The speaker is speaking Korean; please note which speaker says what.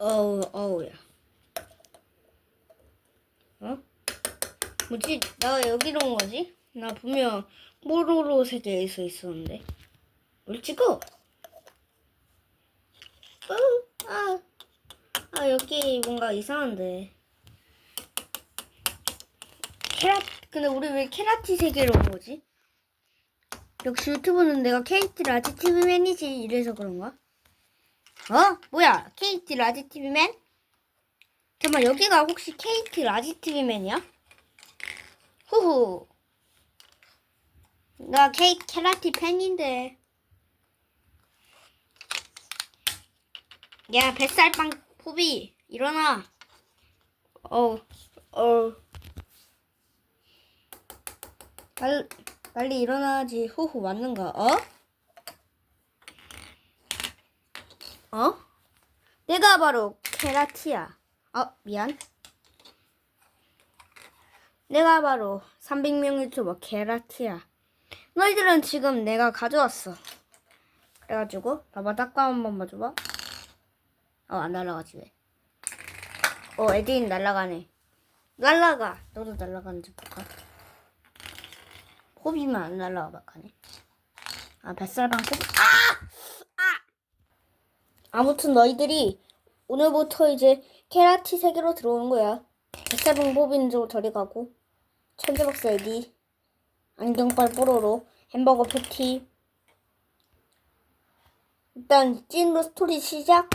Speaker 1: 어우, 어우야. 어? 뭐지? 나 여기로 온 거지? 나 분명 뽀로로 세계에 서 있었는데. 뭘 찍어? 어, 아, 아, 여기 뭔가 이상한데. 케라, 근데 우리 왜 케라티 세계로 온 거지? 역시 유튜브는 내가 KT 라지 TV맨이지 이래서 그런가? 어? 뭐야? KT 라지 TV맨? 잠깐만 여기가 혹시 KT 라지 TV맨이야? 후후 나 K 케라티 팬인데 야 뱃살빵 포비 일어나 어우 빨리, 빨리 일어나지 후후 맞는가 어? 어? 내가 바로 케라티야 어 미안 내가 바로 300명 유튜버 케라티야 너희들은 지금 내가 가져왔어 그래가지고 봐봐 닦아 한번 봐줘봐 어 안 날아가지 왜 어, 에딘 날아가네. 날아가. 너도 날아가는지 볼까? 호비만 안 날아가 가네. 아, 뱃살방. 아! 아! 아무튼 너희들이 오늘부터 이제 케라티 세계로 들어오는 거야. 호비는 좀 저리 가고. 천재박사 에디. 안경빨 뽀로로. 햄버거 패티. 일단 찐으로 스토리 시작.